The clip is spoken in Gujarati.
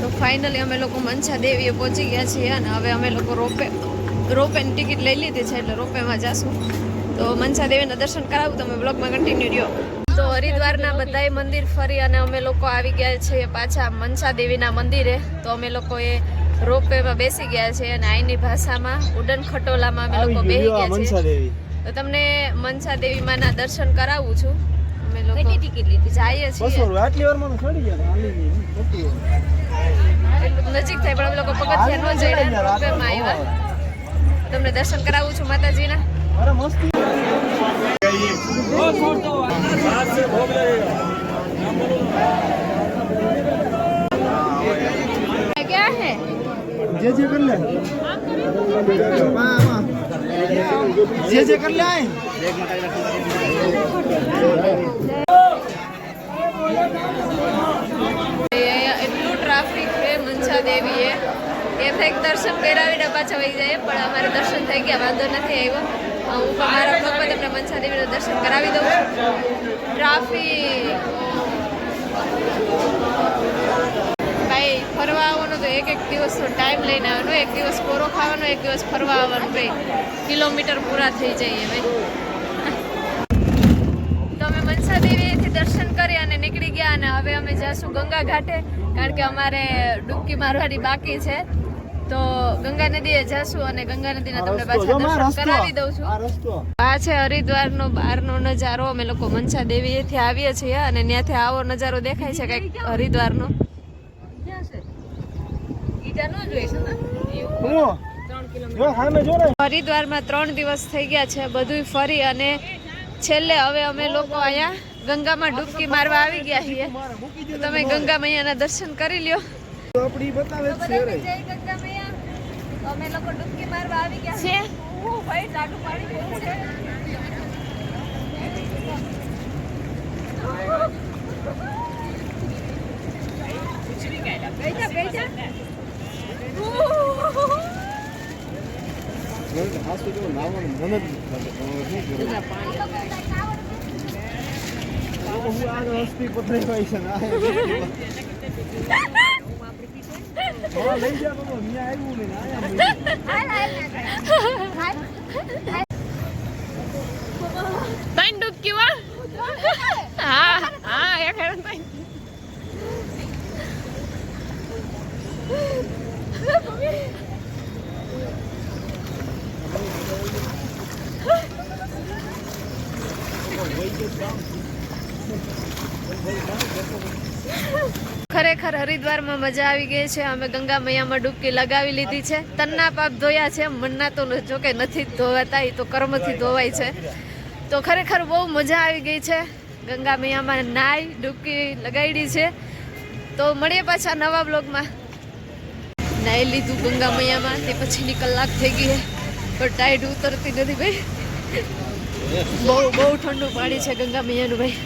તો ફાઇનલી અમે લોકો મનસા દેવીએ પહોંચી ગયા છીએ અને હવે અમે લોકો રોપે રોપેની ટિકિટ લઈ લીધી છે એટલે રોપેમાં જાશું. તો મનસા દેવીના દર્શન કરાવું તમે બ્લોગમાં કન્ટિન્યુ રહ્યો. તો હરિદ્વારના બધાય મંદિર ફરી અને અમે લોકો આવી ગયા છીએ પાછા મનસા દેવીના મંદિરે. તો અમે લોકોએ રોપવેમાં બેસી ગયા છીએ અને આઈની ભાષામાં ઉડન ખટોલામાં અમે લોકો બેસી ગયા છીએ. તો તમને મનસા દેવીમાંના દર્શન કરાવું છું. અમે લોકો ટિકિટ લીધી? જઈએ છીએ. આટલી વાર મને ચડી ગયા. હાલી ગઈ. નજીક થાય પણ અમે લોકો પગથિયા ન જઈને રોપવેમાં આવ્યા. તમને દર્શન કરાવું છું માતાજીના. અરે મસ્તી. ક્યાં હે? જે જે કર લે. જે જે કર લે આય. અહીંયા એટલું ટ્રાફિક છે મનસા દેવીએ એ ફેક દર્શન કરાવીને પાછા વહી જાય પણ અમારે દર્શન થઈ ગયા, વાંધો નથી આવ્યો. હું મારા બ્લોગમાં તમને મનસા દેવીનું દર્શન કરાવી દઉં ટ્રાફિક ભાઈ, ફરવા આવવાનો તો એક એક દિવસનો ટાઈમ લઈને આવવાનો, એક દિવસ કોરો ખાવાનો, એક દિવસ ફરવા આવવાનું, ભાઈ. કિલોમીટર પૂરા થઈ જઈએ, ભાઈ તો અમે મનસા દેવીથી દર્શન કરી અને નીકળી ગયા અને જઈશું ગંગા ઘાટે કારણ કે અમારે ડૂબકી મારવાની બાકી છે. તો ગંગા નદીએ જશું અને ગંગા નદીના તમને પાછા દર્શન કરાવી દઉં છું. આ છે હરિદ્વારનો બહારનો નજારો. અમે લોકો મનસા દેવીએથી આવીએ છીએ અને ત્યાંથી આવો નજારો દેખાય છે કંઈક હરિદ્વારનો. હરિદ્વારમાં હરિદ્વારમાં ત્રણ દિવસ થઈ ગયા છે બધું ફરી અને છેલ્લે હવે અમે લોકો અહીંયા ગંગામાં ડૂબકી મારવા આવી ગયા છીએ. તો તમે ગંગા મૈયાના દર્શન કરી લ્યો. આપડી બતાવે જ છે રે. અમે લોકો ડૂબકી મારવા આવી ગયા છે? ભાઈ ટાટુ પાડી છે. આ તો જો. નાવાનું મન જ નથી હવે શું કરું? હું હા, એ ખરે ત્રણ ડૂબકી વા હા એક હેરણ ત્રણ ખરેખર હરિદ્વારમાં મજા આવી ગઈ છે. અમે ગંગા મૈયામાં ડૂબકી લગાવી લીધી છે. તન્ના પાપ ધોયા છે. મનના તો જો કે નથી ધોવાતા એ તો કર્મથી ધોવાય છે. તો ખરેખર બહુ મજા આવી ગઈ છે. ગંગા મૈયામાં નાઈ, ડૂબકી લગાડી છે. તો મળીએ પાછા નવા બ્લોગમાં. નાઈ લીધું ગંગા મૈયામાં તે પછીની કલાક થઈ ગઈ પણ ટાઈડ ઉતરતી નથી ભાઈ. બહુ બહુ ઠંડુ પાણી છે ગંગા મૈયાનું ભાઈ.